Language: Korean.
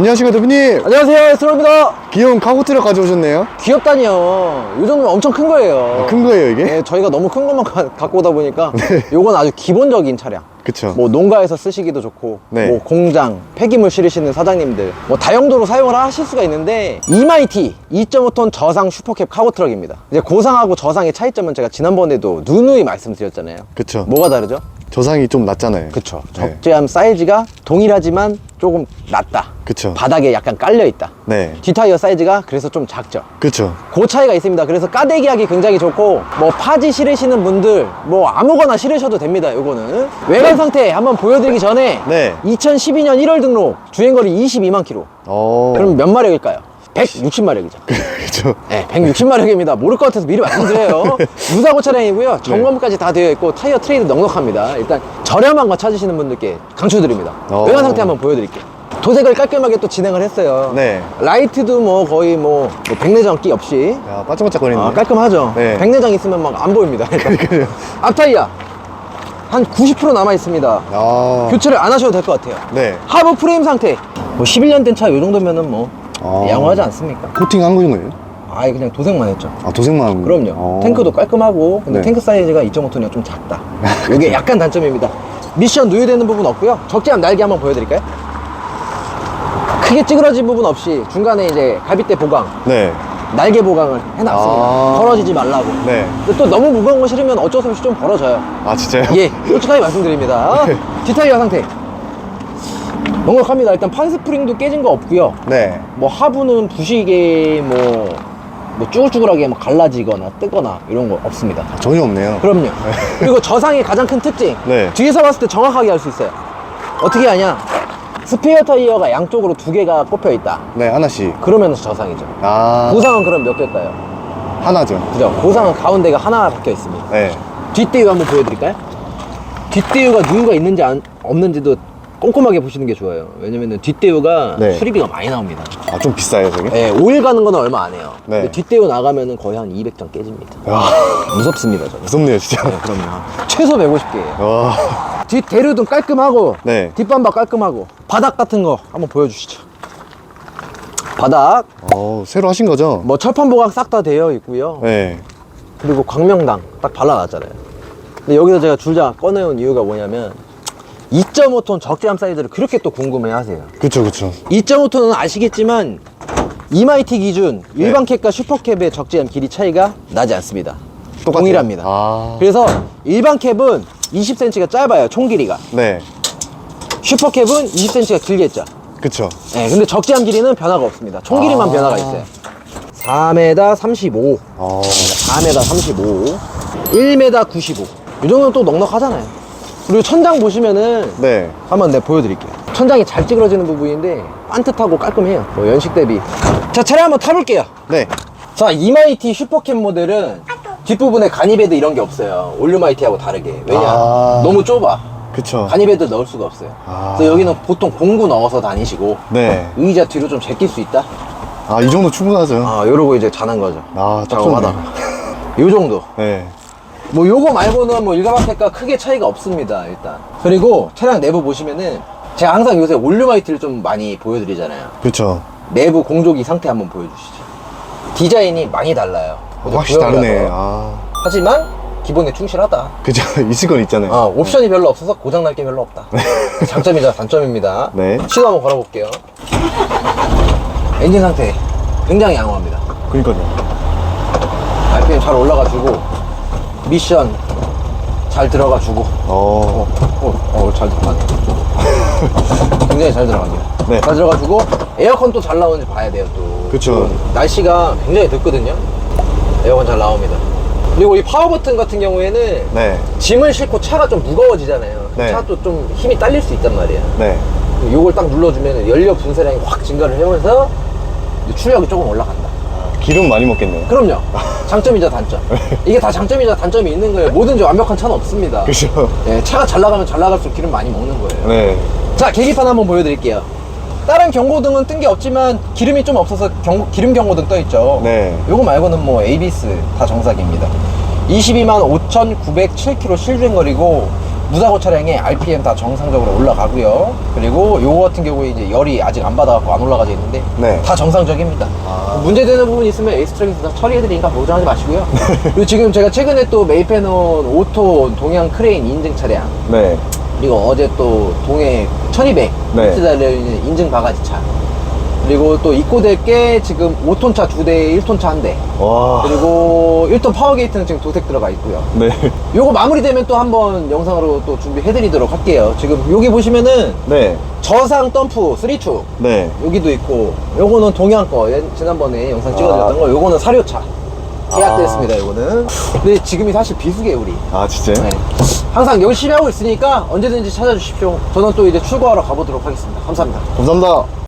안녕하십니까 대표님. 안녕하세요 스트로입니다. 귀여운 카고 트럭 가져오셨네요. 귀엽다니요. 이 정도면 엄청 큰 거예요. 아, 큰 거예요 이게? 네, 저희가 너무 큰 것만 가- 갖고 오다 보니까 요건 아주 기본적인 차량. 그쵸. 뭐 농가에서 쓰시기도 좋고 네. 뭐 공장 폐기물 실으시는 사장님들 뭐 다용도로 사용을 하실 수가 있는데 2마이티 2.5톤 저상 슈퍼캡 카고 트럭입니다. 이제 고상하고 저상의 차이점은 제가 지난번에도 누누이 말씀드렸잖아요. 그쵸. 뭐가 다르죠? 저상이 좀 낮잖아요 그쵸 네. 적재함 사이즈가 동일하지만 조금 낮다 그쵸 바닥에 약간 깔려 있다 네 뒷타이어 사이즈가 그래서 좀 작죠 그쵸 그 차이가 있습니다. 그래서 까대기 하기 굉장히 좋고 뭐 파지 실으시는 분들 뭐 아무거나 실으셔도 됩니다. 요거는 외관 상태 한번 보여드리기 전에 네. 2012년 1월 등록 주행거리 22만 킬로. 어 그럼 몇 마력일까요? 160마력이죠. 그쵸 네, 160마력입니다. 모를 것 같아서 미리 말씀드려요. 무사고 차량이고요. 점검까지 다 되어 있고 타이어 트레이드 넉넉합니다. 일단 저렴한 거 찾으시는 분들께 강추드립니다. 어. 외관 상태 한번 보여드릴게요. 도색을 깔끔하게 또 진행을 했어요. 네. 라이트도 뭐 거의 뭐, 뭐 백내장 끼 없이 야 반짝반짝거리네 아, 깔끔하죠? 네. 백내장 있으면 막 안 보입니다. 앞타이어 한 90% 남아 있습니다. 아 교체를 안 하셔도 될 것 같아요. 네 하부 프레임 상태. 뭐 11년 된 차 요 정도면은 뭐 아. 양호하지 않습니까? 코팅 한 거예요? 아예 그냥 도색만 했죠. 아 도색만 한 거예요? 그럼요. 어. 탱크도 깔끔하고 근데 네. 탱크 사이즈가 2.5톤이라 좀 작다. 이게 약간 단점입니다. 미션 누유되는 부분 없고요. 적재함 날개 한번 보여드릴까요? 크게 찌그러진 부분 없이 중간에 이제 갈빗대 보강, 네 날개 보강을 해놨습니다. 아. 벌어지지 말라고. 네. 근데 또 너무 무거운 거 실으면 어쩔 수 없이 좀 벌어져요. 아 진짜요? 예, 솔직하게 말씀드립니다. 네. 뒷타이어 상태. 넉넉합니다. 일단 판스프링도 깨진 거 없고요. 네 뭐 하부는 부식에 뭐, 뭐 쭈글쭈글하게 막 갈라지거나 뜨거나 이런 거 없습니다. 전혀 없네요 그럼요. 그리고 저상의 가장 큰 특징. 네. 뒤에서 봤을 때 정확하게 알 수 있어요. 어떻게 하냐? 스페어 타이어가 양쪽으로 두 개가 꼽혀 있다. 네 하나씩 그러면 저상이죠. 아 고상은 그럼 몇 개일까요? 하나죠 그죠? 고상은 가운데가 하나 박혀 있습니다. 네 뒷대유 한번 보여드릴까요? 뒷대유가 누유가 있는지 안- 없는지도 꼼꼼하게 보시는 게 좋아요. 왜냐면은 뒷대유가 네. 수리비가 많이 나옵니다. 아 좀 비싸요 저게? 네, 오일 가는 거는 얼마 안 해요. 네. 근데 뒷대유 나가면은 거의 한 200장 깨집니다. 야 무섭습니다, 저는. 무섭네요 진짜 네, 그럼요. 최소 150개예요. 와 뒷대류도 깔끔하고, 네. 뒷반바 깔끔하고, 바닥 같은 거 한번 보여주시죠. 바닥, 어, 새로 하신 거죠? 뭐 철판 보강 싹 다 되어 있고요. 네 그리고 광명당 딱 발라놨잖아요. 근데 여기서 제가 줄자 꺼내온 이유가 뭐냐면 2.5톤 적재함 사이즈를 그렇게 또 궁금해 하세요. 그쵸 그쵸 2.5톤은 아시겠지만 이마이티 기준 일반 캡과 슈퍼캡의 적재함 길이 차이가 나지 않습니다. 똑같아요? 동일합니다. 아. 그래서 일반 캡은 20cm가 짧아요, 총 길이가. 네 슈퍼캡은 20cm가 길겠죠. 그쵸 네, 근데 적재함 길이는 변화가 없습니다. 총 길이만 아. 변화가 있어요. 4m 35. 어 4m 35, 1m 95. 이 정도는 또 넉넉하잖아요. 그리고 천장 보시면은 네 한번 내가 보여드릴게요. 천장이 잘 찌그러지는 부분인데 반듯하고 깔끔해요. 뭐 연식 대비. 자, 차량 한번 타볼게요. 네. 자, 이마이티 슈퍼캡 모델은 뒷부분에 가니베드 이런 게 없어요. 올류마이티하고 다르게. 왜냐? 아. 너무 좁아. 그쵸 가니베드 넣을 수가 없어요. 아. 그래서 여기는 보통 공구 넣어서 다니시고 네. 의자 뒤로 좀 제낄 수 있다. 아 이 정도 충분하죠 아, 요러고 이제 자는 거죠. 아, 딱 작업하다가. 좋네. 요 정도. 네 뭐 요거 말고는 뭐 일가마켓과 크게 차이가 없습니다 일단. 그리고 차량 내부 보시면은 제가 항상 요새 올류마이트를 좀 많이 보여드리잖아요. 그쵸. 내부 공조기 상태 한번 보여주시죠. 디자인이 많이 달라요. 어, 확실히 다르네. 아. 하지만 기본에 충실하다. 그쵸. 있을 건 있잖아요. 어, 옵션이 별로 없어서 고장날 게 별로 없다. 장점이자 단점입니다. 네. 시도 한번 걸어볼게요. 엔진 상태 굉장히 양호합니다. 그니까요. RPM 잘 올라가지고 미션 잘 들어가지고 어 어, 어, 잘 들어가네. 굉장히 잘 들어갑니다. 네. 잘 들어가지고 에어컨 또 잘 나오는지 봐야 돼요, 또. 그쵸. 지금 날씨가 굉장히 덥거든요. 에어컨 잘 나옵니다. 그리고 이 파워 버튼 같은 경우에는 네 짐을 싣고 차가 좀 무거워지잖아요. 네. 차도 좀 힘이 딸릴 수 있단 말이에요. 네. 요걸 딱 눌러주면 연료 분쇄량이 확 증가를 하면서 이제 출력이 조금 올라간다. 기름 많이 먹겠네요 그럼요. 장점이자 단점. 이게 다 장점이자 단점이 있는 거예요. 뭐든지 완벽한 차는 없습니다. 그죠 예, 차가 잘 나가면 잘 나갈수록 기름 많이 먹는 거예요. 네 자, 계기판 한번 보여드릴게요. 다른 경고등은 뜬 게 없지만 기름이 좀 없어서 경, 기름 경고등 떠 있죠. 네. 요거 말고는 뭐 ABS 다 정상입니다. 22만 5,907km 실주행거리고 무사고 차량의 RPM 다 정상적으로 올라가고요. 그리고 요거 같은 경우에 이제 열이 아직 안 받아갖고 안 올라가져 있는데 네. 다 정상적입니다. 아. 뭐 문제되는 부분 있으면 에이스 트랙에서 다 처리해드리니까 걱정하지 마시고요. 그리고 지금 제가 최근에 또 매입해놓은 오토 동양 크레인 인증 차량 네. 그리고 어제 또 동해 1200 네. 달려 있는 인증 바가지 차 그리고 또 입고될 게 지금 5톤 차 2대 1톤 차 1대 와. 그리고 1톤 파워게이트는 지금 도색 들어가 있고요 네. 요거 마무리되면 또 한번 영상으로 또 준비해드리도록 할게요 지금 여기 보시면은 네. 저상 덤프 3축 네. 여기도 있고 요거는 동양 거 옛- 지난번에 영상 찍어드렸던 아. 거 요거는 사료차 계약됐습니다 요거는 근데 지금이 사실 비수기예요 아, 진짜요? 네. 항상 열심히 하고 있으니까 언제든지 찾아주십시오. 저는 또 이제 출고하러 가보도록 하겠습니다. 감사합니다. 감사합니다.